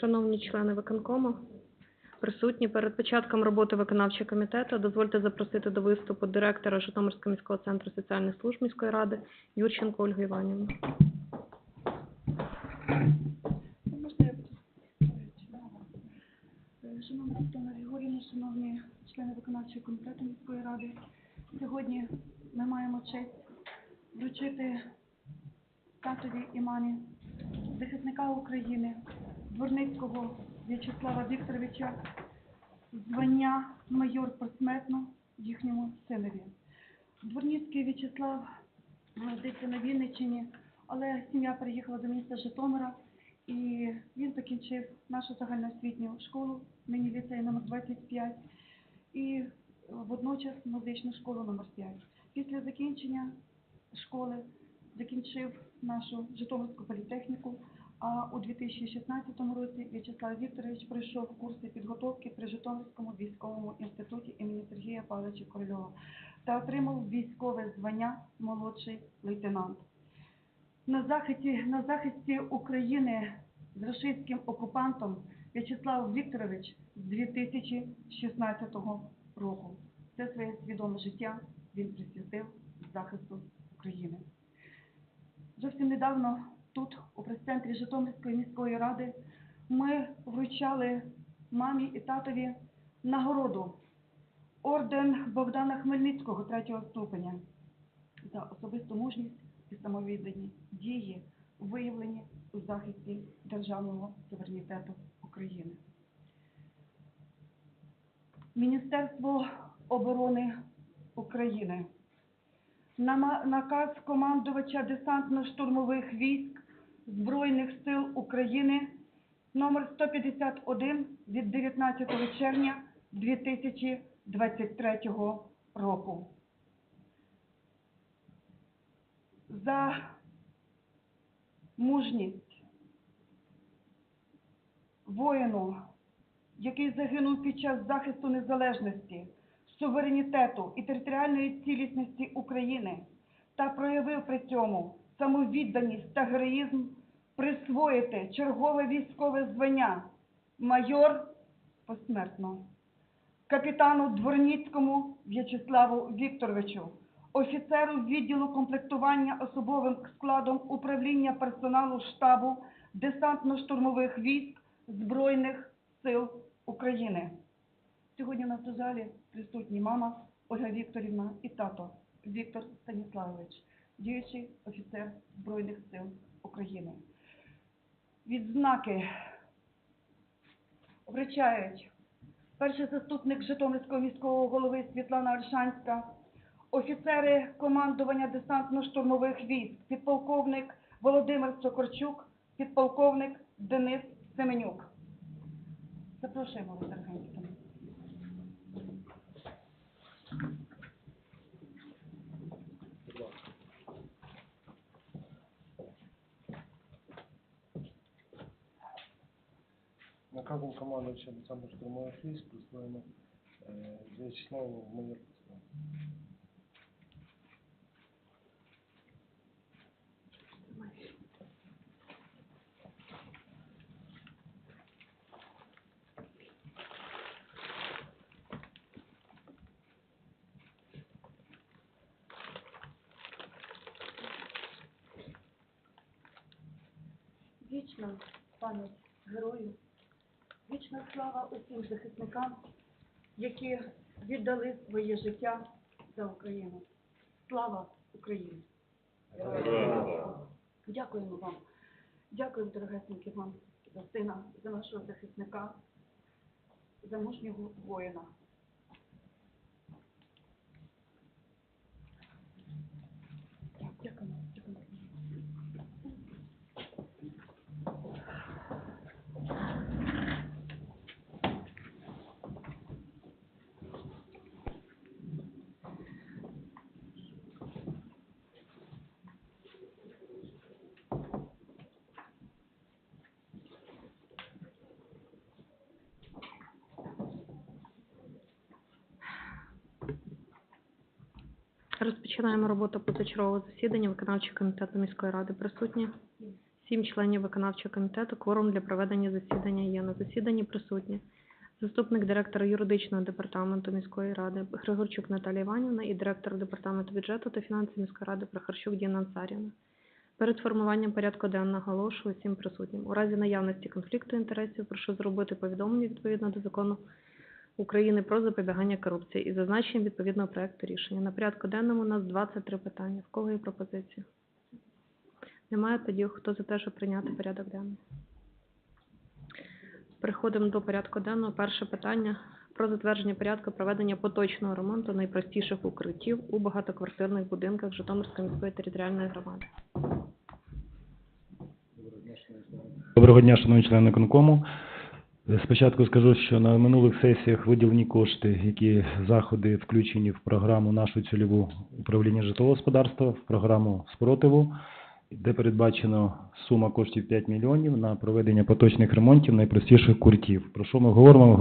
Шановні члени виконкому, присутні перед початком роботи виконавчого комітету, дозвольте запросити до виступу директора Житомирського міського центру соціальних служб міської ради Юрченко Ольгу Іванівну. Шановна Світлана Григорівна, шановні члени виконавчого комітету міської ради, сьогодні ми маємо честь вручити татові і мамі захисника України, Дворницького В'ячеслава Вікторовича, звання майор посмертно їхньому синові. Дворницький В'ячеслав народився на Вінниччині, але сім'я переїхала до міста Житомира, і він закінчив нашу загальноосвітню школу, нині ліцей номер 25, і водночас музичну школу номер 5. Після закінчення школи закінчив нашу Житомирську політехніку, у 2016 році В'ячеслав Вікторович пройшов курси підготовки при Житомирському військовому інституті імені Сергія Павловича Корольова та отримав військове звання молодший лейтенант. На захисті, на захисті України з рашистським окупантом В'ячеслав Вікторович з 2016 року. Все своє свідоме життя він присвятив захисту України. Зовсім недавно тут, у прес-центрі Житомирської міської ради, ми вручали мамі і татові нагороду орден Богдана Хмельницького третього ступеня за особисту мужність і самовіддані дії, виявлені у захисті державного суверенітету України. Міністерство оборони України. Наказ командувача десантно-штурмових військ Збройних сил України номер 151 від 19 червня 2023 року. За мужність воїну, який загинув під час захисту незалежності, суверенітету і територіальної цілісності України та проявив при цьому самовідданість та героїзм, присвоїти чергове військове звання майор посмертно капітану Дворніцькому В'ячеславу Вікторовичу, офіцеру відділу комплектування особовим складом управління персоналу штабу десантно-штурмових військ Збройних сил України. Сьогодні у нас у залі присутні мама Ольга Вікторівна і тато Віктор Станіславович, діючий офіцер Збройних сил України. Відзнаки вручають перший заступник Житомирського міського голови Світлана Ольшанська, офіцери командування десантно-штурмових військ, підполковник Володимир Сокорчук, підполковник Денис Семенюк. Запрошуємо вас, Наказом командуюча Олександр штурмових військ присвоєно е, В'ячеславу майор посмертно. Вічна пам'ять герою, вічна слава усім захисникам, які віддали своє життя за Україну. Слава Україні! Дякуємо вам. Дякуємо, дорогесеньки вам, за сина, за нашого захисника, за мужнього воїна. Дякуємо. Дякуємо. Розпочинаємо роботу позачергового засідання виконавчого комітету міської ради. Присутні Сім членів виконавчого комітету. Кворум для проведення засідання є. На засіданні присутні заступник директора юридичного департаменту міської ради Григорчук Наталія Іванівна і директор департаменту бюджету та фінансів міської ради Прохорчук Діна Ансарівна. Перед формуванням порядку денного наголошую всім присутнім. У разі наявності конфлікту інтересів прошу зробити повідомлення відповідно до закону України про запобігання корупції і зазначенням відповідного проекту рішення. На порядку денному у нас 23 питання. В кого є пропозиції? Немає тоді, хто за те, щоб прийняти порядок денний? Переходимо до порядку денного. Перше питання про затвердження порядку проведення поточного ремонту найпростіших укриттів у багатоквартирних будинках Житомирської міської територіальної громади. Доброго дня, шановні члени виконкому. Спочатку скажу, що на минулих сесіях виділені кошти, які заходи включені в програму нашу цільову управління житлового господарства, в програму спротиву, де передбачено сума коштів 5 мільйонів на проведення поточних ремонтів найпростіших куртів. Про що ми говоримо? Ми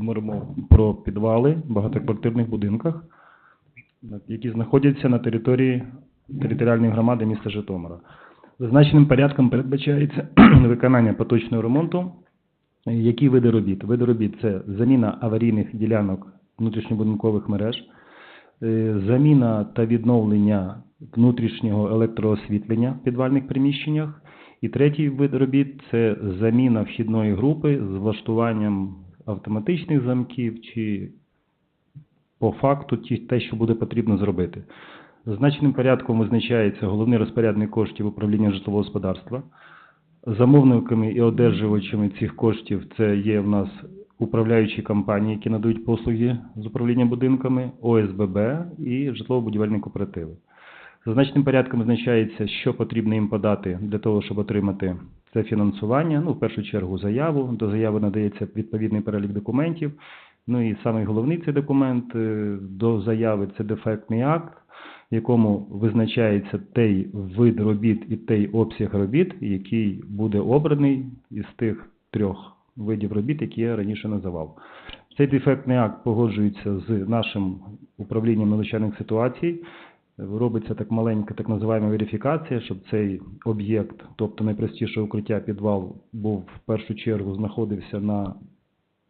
говоримо про підвали в багатоквартирних будинках, які знаходяться на території територіальної громади міста Житомира. Зазначеним порядком передбачається виконання поточного ремонту. Які види робіт? Види робіт це заміна аварійних ділянок внутрішньобудинкових мереж, е, заміна та відновлення внутрішнього електроосвітлення в підвальних приміщеннях. І третій вид робіт це заміна вхідної групи з влаштуванням автоматичних замків чи по факту те, що буде потрібно зробити. Зазначеним порядком визначається головний розпорядник коштів управління житлового господарства. Замовниками і одержувачами цих коштів це є в нас управляючі компанії, які надають послуги з управління будинками, ОСББ і житлово-будівельні кооперативи. Зазначеним порядком визначається, що потрібно їм подати для того, щоб отримати це фінансування. Ну, в першу чергу, заяву. До заяви надається відповідний перелік документів. Ну і самий головний цей документ е, до заяви це дефектний акт, в якому визначається той вид робіт і той обсяг робіт, який буде обраний із тих трьох видів робіт, які я раніше називав. Цей дефектний акт погоджується з нашим управлінням надзвичайних ситуацій. Робиться так маленька, так називаємо верифікація, щоб цей об'єкт, тобто найпростіше укриття підвал, був в першу чергу знаходився на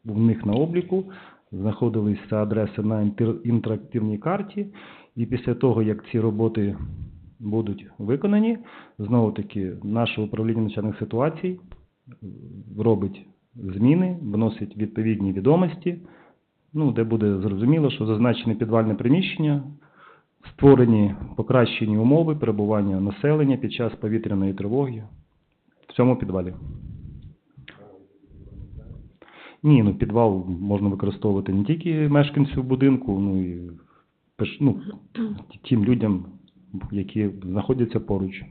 в них на обліку, знаходилися адреси на інтер- інтерактивній карті, і після того, як ці роботи будуть виконані, знову таки наше управління надзвичайних ситуацій робить зміни, вносить відповідні відомості, ну, де буде зрозуміло, що зазначене підвальне приміщення, створені покращені умови перебування населення під час повітряної тривоги в цьому підвалі. Ні, ну підвал можна використовувати не тільки мешканцю будинку, ну і ну, тим людям, які знаходяться поруч.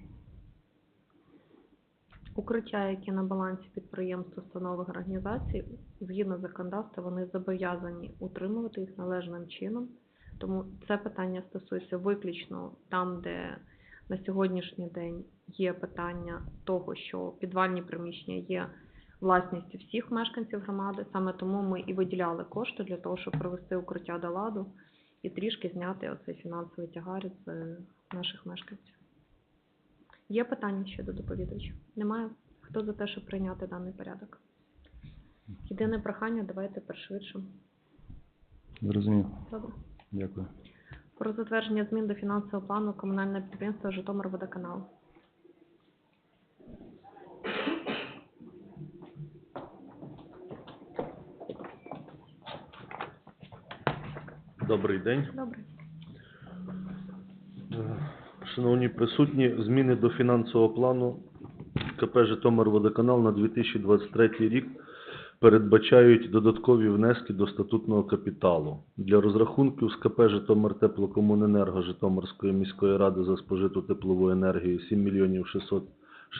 Укриття, які на балансі підприємств, установих організацій, згідно законодавства, вони зобов'язані утримувати їх належним чином. Тому це питання стосується виключно там, де на сьогоднішній день є питання того, що підвальні приміщення є власністю всіх мешканців громади. Саме тому ми і виділяли кошти для того, щоб привести укриття до ладу і трішки зняти оцей фінансовий тягар з наших мешканців. Є питання щодо доповідачів? Немає? Хто за те, щоб прийняти даний порядок? Єдине прохання, давайте першвидше. Зрозумів. Добре. Дякую. Про затвердження змін до фінансового плану комунального підприємства Житомирводоканал. Добрий день. Добре. Е, Шановні присутні, зміни до фінансового плану КП «Житомирводоканал» на 2023 рік передбачають додаткові внески до статутного капіталу. Для розрахунків з КП «Житомиртеплокомуненерго» Житомирської міської ради за спожиту теплову енергію 7 мільйонів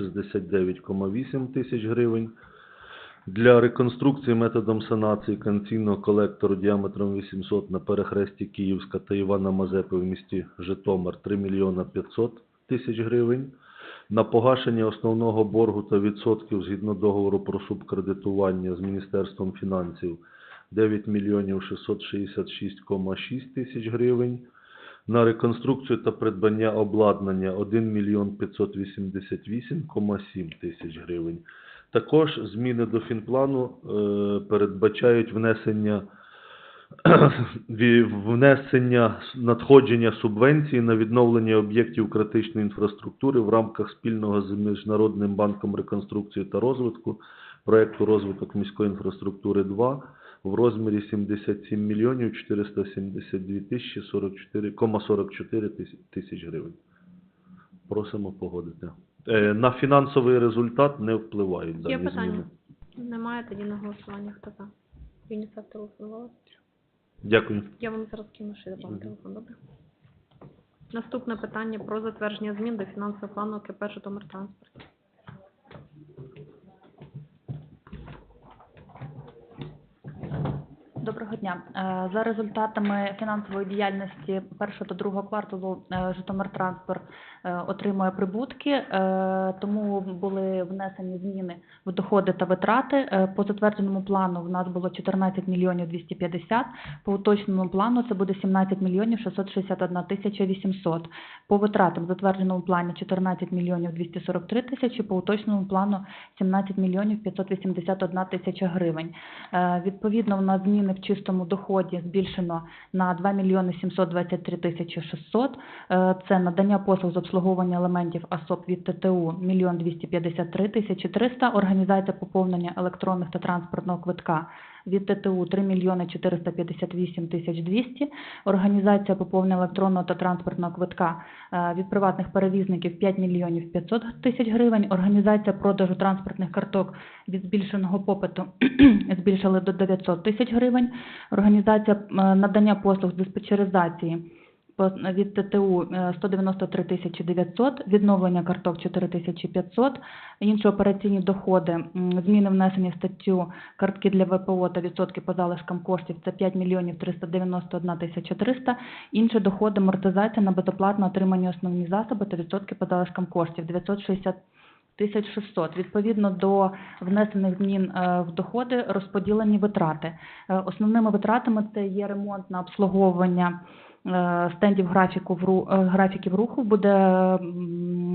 669,8 тисяч гривень. Для реконструкції методом санації канційного колектору діаметром 800 на перехресті Київська та Івана Мазепи в місті Житомир 3 мільйона 500 тисяч гривень. На погашення основного боргу та відсотків згідно договору про субкредитування з Міністерством фінансів 9 мільйонів 666,6 тисяч гривень. на реконструкцію та придбання обладнання 1 мільйон 588,7 тисяч гривень. Також зміни до фінплану е, передбачають внесення внесення надходження субвенції на відновлення об'єктів критичної інфраструктури в рамках спільного з Міжнародним банком реконструкції та розвитку проекту розвиток міської інфраструктури 2 в розмірі 77 мільйонів 472 тисячі 44, кома 44 тисяч- тисяч гривень. Просимо погодити. Е, На фінансовий результат не впливають дані Є питання? зміни. Немає тоді на голосування. Хто за? ЮНІСЕФ телефонувала? Дякую. Я вам зараз кину ще вам телефон, добре? Наступне питання про затвердження змін до фінансового плану КП «Житомиртранспорт». Доброго дня. Е, За результатами фінансової діяльності першого та другого кварталу е, Житомиртранспорт е, отримує прибутки, тому були внесені зміни в доходи та витрати. По затвердженому плану в нас було 14 мільйонів 250, по уточненому плану це буде 17 мільйонів 661 тисяча 800. По витратам в затвердженому плані 14 мільйонів 243 тисячі, по уточненому плану 17 мільйонів 581 тисяча гривень. Відповідно, у нас зміни в чистому доході збільшено на 2 мільйони 723 тисячі 600. Е, Це надання послуг з обслуговування елементів АСОП від ТТУ – мільйон 253 тисячі 300. Організація поповнення електронних та транспортного квитка від ТТУ – 3 мільйони 458 тисяч 200. Організація поповнення електронного та транспортного квитка е, від приватних перевізників 5 мільйонів 500 тисяч гривень. Організація продажу транспортних карток від збільшеного попиту збільшили до 900 тисяч гривень. Організація е, надання послуг диспетчеризації від ТТУ е, 193 тисячі 900, відновлення карток 4 тисячі 500, інші операційні доходи, зміни внесені статтю картки для ВПО та відсотки по залишкам коштів це 5 мільйонів 391 тисяча 300, інші доходи, амортизація на безоплатно отримані основні засоби та відсотки по залишкам коштів 960 1600. Відповідно до внесених змін е, в доходи розподілені витрати. Е, Основними витратами це є ремонт на обслуговування е, стендів графіку в е, графіків руху. Буде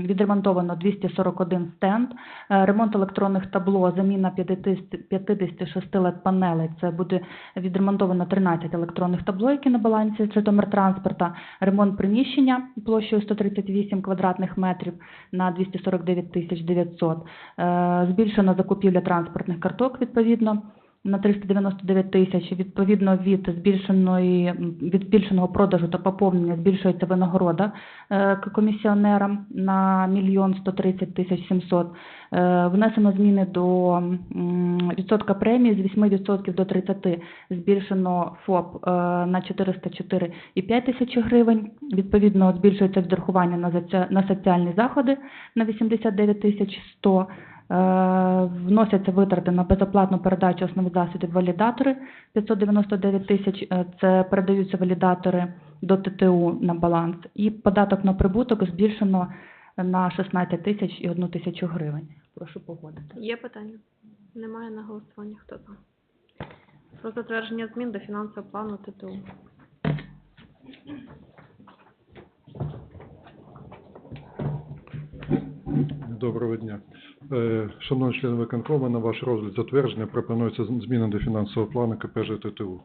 відремонтовано 241 стенд, Е, ремонт електронних табло, заміна 50 56 LED-панелей. Це буде відремонтовано 13 електронних табло, які на балансі Житомиртранспорта, ремонт приміщення площею 138 квадратних метрів на 249 тисяч 900. Е, Збільшена закупівля транспортних карток, відповідно, на 399 тисяч. Відповідно від збільшеної від збільшеного продажу та поповнення збільшується винагорода е, комісіонерам на мільйон 130 тисяч 700. Е, Внесено зміни до відсотка премії з 8% до 30. Збільшено ФОП е, на 404,5 тисячі гривень. Відповідно, збільшується відрахування на соціальні заходи на 89 тисяч 100. Е, Вносяться витрати на безоплатну передачу основних засобів валідатори 599 тисяч. Е, Це передаються валідатори до ТТУ на баланс. І податок на прибуток збільшено на 16 тисяч і 1 тисячу гривень. Прошу погодити. Є питання? Немає на голосування. Хто за? Про затвердження змін до фінансового плану ТТУ. Доброго дня. Е, Шановні члени виконкому, на ваш розгляд затвердження пропонується зміна до фінансового плану КП ЖТТУ.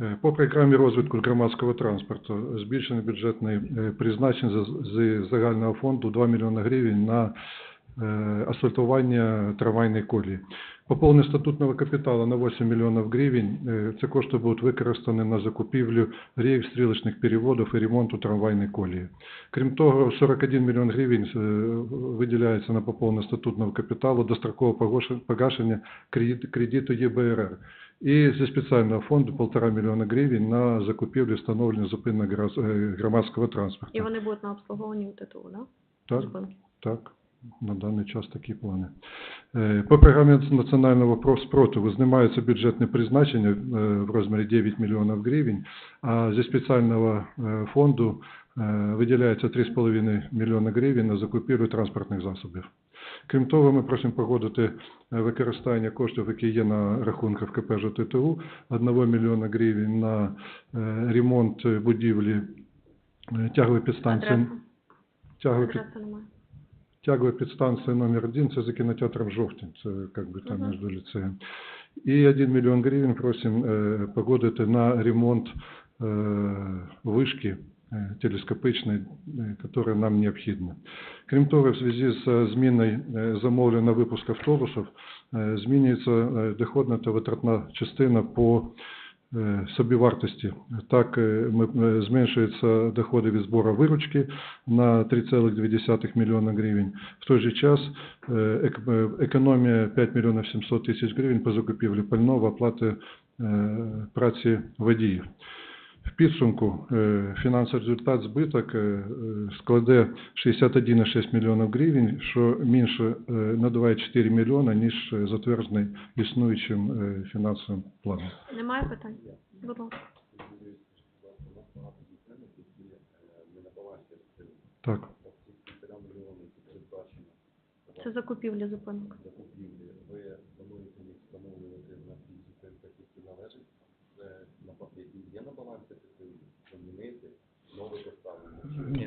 Е, По програмі розвитку громадського транспорту збільшене бюджетне призначення з- загального фонду 2 мільйони гривень на асфальтування трамвайної колії. Поповнення статутного капіталу на 8 мільйонів гривень. Е, Ці кошти будуть використані на закупівлю рейк, стрілочних переводів і ремонту трамвайної колії. Крім того, 41 мільйон гривень е, виділяється на поповнення статутного капіталу дострокового погош- погашення кредиту ЄБРР. І зі спеціального фонду 1,5 мільйона гривень на закупівлю встановлення зупинок е, громадського транспорту. І вони будуть на обслуговуванні у ТТУ, да? Так, Зупинки. так, на даний час такі плани. Е, По програмі національного про- спротиву знімається бюджетне призначення е, в розмірі 9 мільйонів гривень, а зі спеціального е, фонду виділяється 3,5 мільйона гривень на закупівлю транспортних засобів. Крім того, ми просимо погодити використання коштів, які є на рахунках КП ЖТТУ, 1 мільйона гривень на ремонт будівлі Тягові підстанції, Адреса? тягові, під- Адреси немає. тягові підстанція номер один, це за кінотеатром «Жовтень», це как би там Мгм. між ліцеєм. І 1 мільйон гривень просимо е, погодити на ремонт е, вишки е, телескопичної, е, яка нам необхідна. Крім того, в зв'язку з зміною е, замовлення на випуск автобусів, е, змінюється е, доходна та витратна частина по е, собівартості. Так, е, е, зменшуються доходи від збору виручки на 3,2 млн гривень. В той же час е, е, економія 5 млн 700 тисяч гривень по закупівлі пального, оплати е, праці водіїв. В підсумку е, фінансовий результат збиток е, е, складе 61,6 мільйонів гривень, що менше на 2,4 мільйона, ніж затверджений існуючим фінансовим планом. Немає питань? Будь ласка. Так. Це закупівлі зупинок.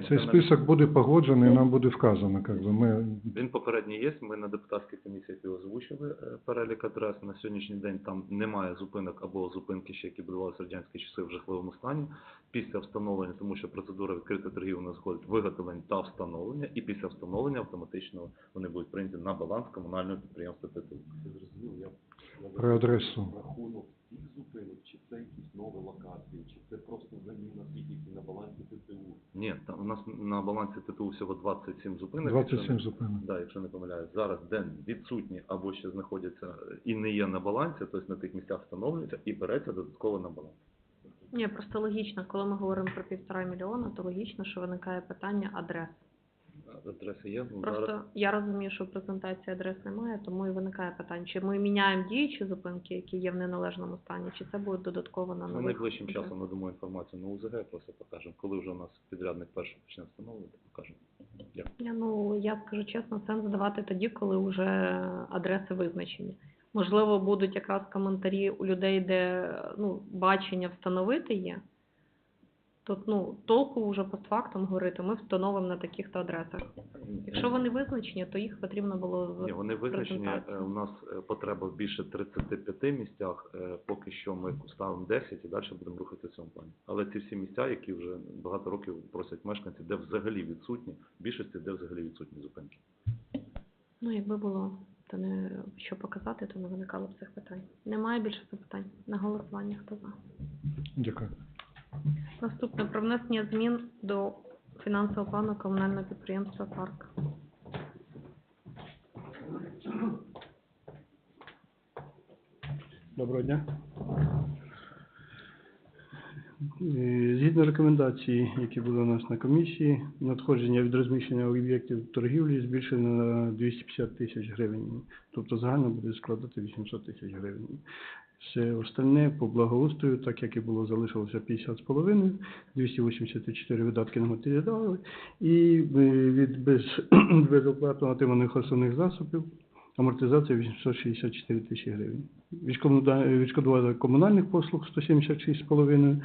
Цей список буде погоджений, нам буде вказано, как би, ми Він попередній є. Ми на депутатській комісії його озвучили е, перелік адрес. На сьогоднішній день там немає зупинок або зупинки, ще які будувалися в радянські часи в жахливому стані. Після встановлення, тому що процедура відкритої торгів у нас входить виготовлення та встановлення, і після встановлення автоматично вони будуть прийняті на баланс комунального підприємства ТТУ. про адресу. рахунок тих зупинок, чи це якісь нові локації, чи це просто заміна тих, які на балансі ТТУ. Ні, там у нас на балансі ТТУ всього 27 зупинок. 27 якщо не- зупинок. Да, якщо не помиляюсь, зараз де відсутні або ще знаходяться і не є на балансі, тобто на тих місцях встановлюється і береться додатково на баланс. Ні, просто логічно, коли ми говоримо про півтора мільйона, то логічно, що виникає питання адрес. Адреси є. ну, Просто зараз я розумію, що в презентації адрес немає, тому і виникає питання, чи ми міняємо діючі зупинки, які є в неналежному стані, чи це буде додатково на ми нових найближчим часом надамо інформацію на УЗГ, просто покажемо. Коли вже у нас підрядник перший почне встановлювати, покажемо. Дякую. Я, ну, я скажу чесно, сенс давати тоді, коли вже адреси визначені. Можливо, будуть якраз коментарі у людей, де ну, бачення встановити є. Тут ну, толку вже постфактум говорити, ми встановимо на таких-то адресах. Якщо вони визначені, то їх потрібно було з Ні, вони визначені. е, У нас е, потреба в більше 35 місцях. е, Поки що ми ставимо 10 і далі будемо рухатися в цьому плані. Але ці всі місця, які вже багато років просять мешканці, де взагалі відсутні, в більшості, де взагалі відсутні зупинки. Ну, якби було то не що показати, то не виникало б цих питань. Немає більше запитань на голосування. Хто за? Дякую. Наступне про внесення змін до фінансового плану комунального підприємства Парк. Доброго дня. Е, Згідно рекомендацій, які були у нас на комісії, надходження від розміщення об'єктів торгівлі збільшено на 250 тисяч гривень. Тобто загально буде складати 800 тисяч гривень. Все остальне по благоустрою, так як і було, залишилося 50,5, 284 видатки на матеріали і е, від без, безоплатно отриманих основних засобів амортизація 864 тисячі гривень. Відшкодування комунальних послуг 176,5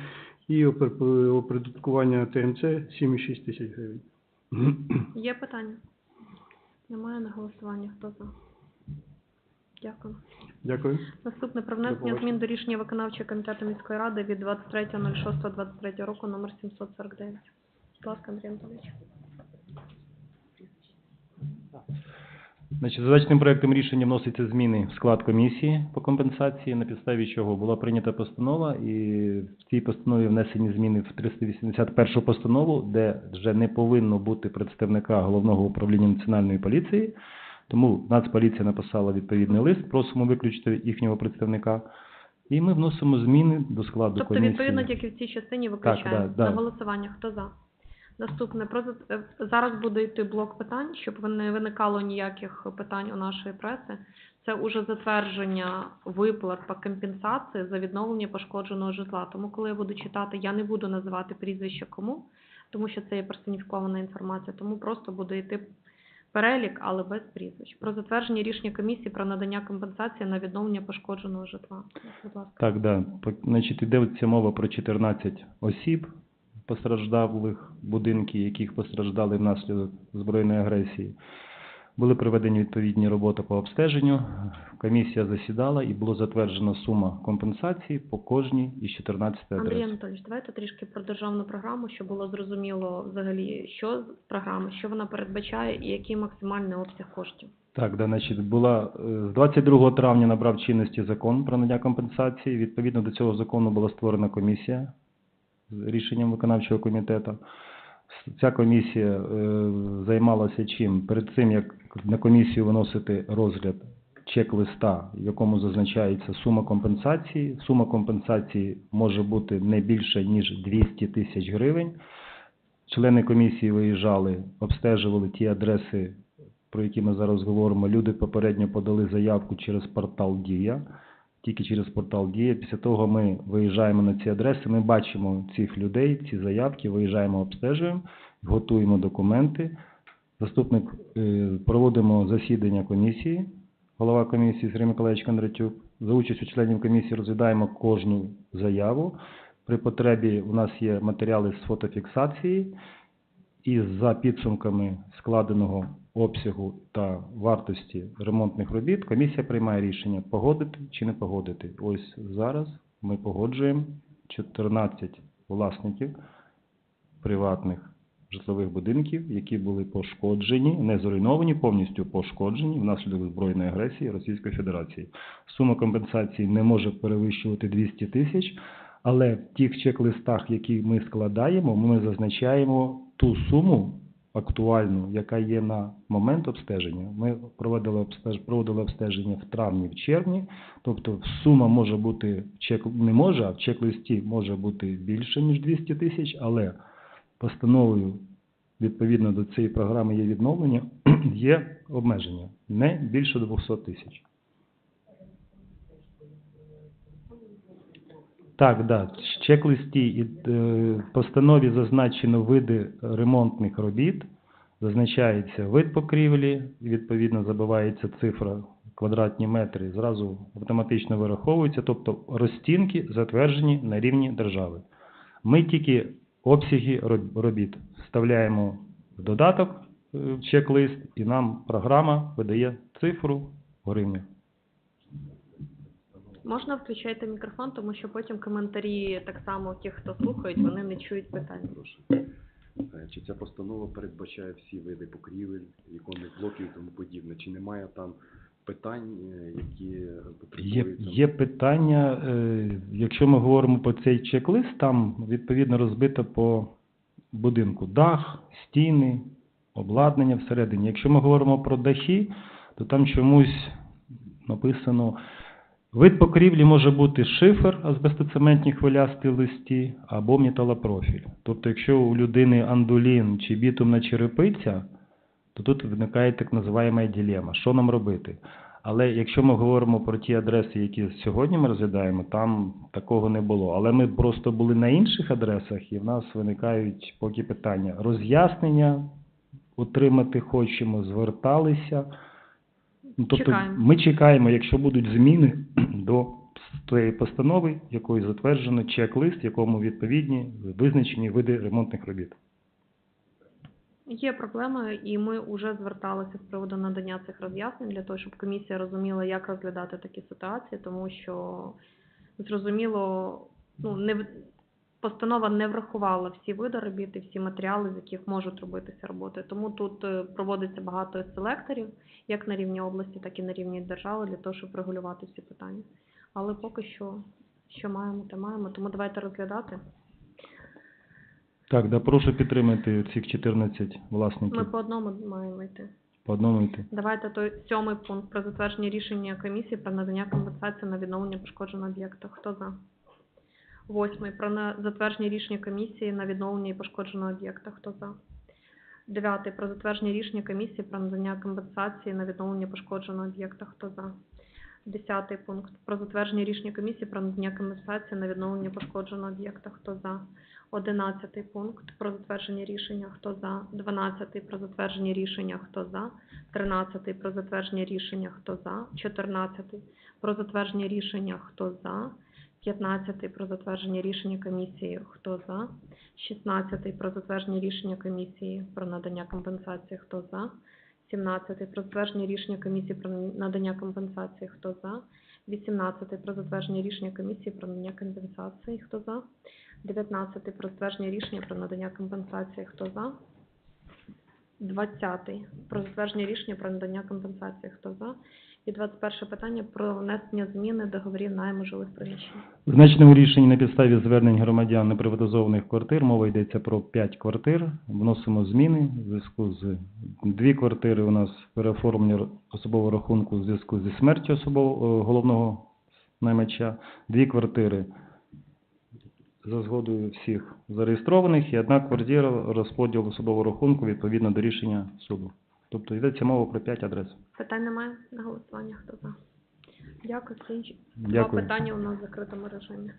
і опри- оподаткування ТМЦ 7,6 тисяч гривень. Є питання? Немає на голосування. Хто за? Дякую. Дякую. Наступне про внесення змін до рішення виконавчого комітету міської ради від 23.06.23 року номер 749. Будь ласка, Андрій Анатолійович. Значить, зазначеним проектом рішення вносяться зміни в склад комісії по компенсації, на підставі чого була прийнята постанова, і в цій постанові внесені зміни в 381 постанову, де вже не повинно бути представника головного управління національної поліції. Тому Нацполіція написала відповідний лист, просимо виключити їхнього представника. І ми вносимо зміни до складу Тобто, комісії. відповідно, тільки в цій частині виключаємо. да, да. На голосування. Хто за? Наступне. Про е, зараз буде йти блок питань, щоб не виникало ніяких питань у нашої преси. Це уже затвердження виплат по компенсації за відновлення пошкодженого житла. Тому, коли я буду читати, я не буду називати прізвище кому, тому що це є персоніфікована інформація. Тому просто буде йти перелік, але без прізвищ. Про затвердження рішення комісії про надання компенсації на відновлення пошкодженого житла. Будь ласка. Так, да. Значить, йде ця мова про 14 осіб, постраждалих будинків, яких постраждали внаслідок збройної агресії. Були проведені відповідні роботи по обстеженню. Комісія засідала і було затверджена сума компенсації по кожній із 14 Андрій адрес. Анатолійович, давайте трішки про державну програму, щоб було зрозуміло взагалі, що з програми, що вона передбачає і який максимальний обсяг коштів. Так, да, значить, була е, з 22 травня набрав чинності закон про надання компенсації. Відповідно до цього закону була створена комісія з рішенням виконавчого комітету. Ця комісія е, займалася чим? Перед цим, як на комісію виносити розгляд чек-листа, в якому зазначається сума компенсації. Сума компенсації може бути не більше, ніж 200 тисяч гривень. Члени комісії виїжджали, обстежували ті адреси, про які ми зараз говоримо. Люди попередньо подали заявку через портал Дія. Тільки через портал Дія. Після того ми виїжджаємо на ці адреси, ми бачимо цих людей, ці заявки, виїжджаємо, обстежуємо, готуємо документи. Заступник е, проводимо засідання комісії, голова комісії Сергій Миколаївич Кондратюк. За участю членів комісії розглядаємо кожну заяву. При потребі у нас є матеріали з фотофіксації. І за підсумками складеного обсягу та вартості ремонтних робіт комісія приймає рішення погодити чи не погодити. Ось зараз ми погоджуємо 14 власників приватних житлових будинків, які були пошкоджені, не зруйновані, повністю пошкоджені внаслідок збройної агресії Російської Федерації. Сума компенсації не може перевищувати 200 тисяч, але в тих чек-листах, які ми складаємо, ми зазначаємо ту суму актуальну, яка є на момент обстеження. Ми проводили обстеж... проводили обстеження в травні, в червні, тобто сума може бути чек не може, а в чек-листі може бути більше ніж 200 тисяч, але постановою відповідно до цієї програми є відновлення, є обмеження не більше 200 тисяч. Так, да. В чек-листі і е, постанові зазначено види ремонтних робіт, зазначається вид покрівлі, відповідно забивається цифра квадратні метри, зразу автоматично вираховується, тобто розцінки затверджені на рівні держави. Ми тільки обсяги робіт вставляємо в додаток е, в чек-лист, і нам програма видає цифру в гривнях. Можна включайте мікрофон, тому що потім коментарі так само ті, хто слухають, вони не чують питань. Чи ця постанова передбачає всі види покрівель, віконних блоків і тому подібне? Чи немає там питань, е, які Є, потребують? є питання, е, якщо ми говоримо про цей чек-лист, там відповідно розбито по будинку дах, стіни, обладнання всередині. Якщо ми говоримо про дахи, то там чомусь написано вид покрівлі може бути шифер, азбестоцементні хвилясті листі або металопрофіль. Тобто, якщо у людини андулін чи бітумна черепиця, то тут виникає так називаємо ділема. Що нам робити? Але якщо ми говоримо про ті адреси, які сьогодні ми розглядаємо, там такого не було. Але ми просто були на інших адресах, і в нас виникають поки питання. Роз'яснення отримати хочемо, зверталися. Ну, Тобто Чекаємо. ми чекаємо, якщо будуть зміни до цієї постанови, якою затверджено чек-лист, якому відповідні визначені види ремонтних робіт. Є проблема, і ми вже зверталися з приводу надання цих роз'яснень для того, щоб комісія розуміла, як розглядати такі ситуації, тому що зрозуміло, ну не постанова не врахувала всі види робіт і всі матеріали, з яких можуть робитися роботи. Тому тут е, проводиться багато селекторів, як на рівні області, так і на рівні держави, для того, щоб регулювати всі питання. Але поки що, що маємо, то маємо. Тому давайте розглядати. Так, да, прошу підтримати цих 14 власників Ми по одному маємо йти. по одному йти. Давайте той сьомий пункт про затвердження рішення комісії про надання компенсації на відновлення пошкодженого об'єкту. Хто за? Восьмий про затвердження рішення комісії на відновлення і пошкодженого об'єкта. Хто за? Дев'ятий про затвердження рішення комісії про надання компенсації на відновлення пошкодженого об'єкта. Хто за? Десятий пункт про затвердження рішення комісії про надання компенсації на відновлення пошкодженого об'єкта. Хто за? Одинадцятий пункт про затвердження рішення. Хто за? Дванадцятий про затвердження рішення. Хто за? 13 про затвердження рішення хто за, 14 про затвердження рішення хто за, 15 про затвердження рішення комісії. Хто за? 16 про затвердження рішення комісії про надання компенсації. Хто за? 17 про затвердження рішення комісії про надання компенсації. Хто за? 18 про затвердження рішення комісії про надання компенсації. Хто за? 19 про затвердження рішення про надання компенсації. Хто за? 20 про затвердження рішення про надання компенсації. Хто за? І 21 питання про внесення зміни договорів найму жилих приміщень. Значне у рішенні на підставі звернень громадян неприватизованих квартир. Мова йдеться про 5 квартир. Вносимо зміни в зв'язку з дві квартири у нас переоформлення особового рахунку у зв'язку зі смертю особового е, головного наймача. Дві квартири за згодою всіх зареєстрованих і одна квартира розподіл особового рахунку відповідно до рішення суду. Тобто йдеться мова про 5 адрес. Питань немає на голосування. Хто за? Дякую. Інші. Дякую. Два питання у нас в закритому режимі.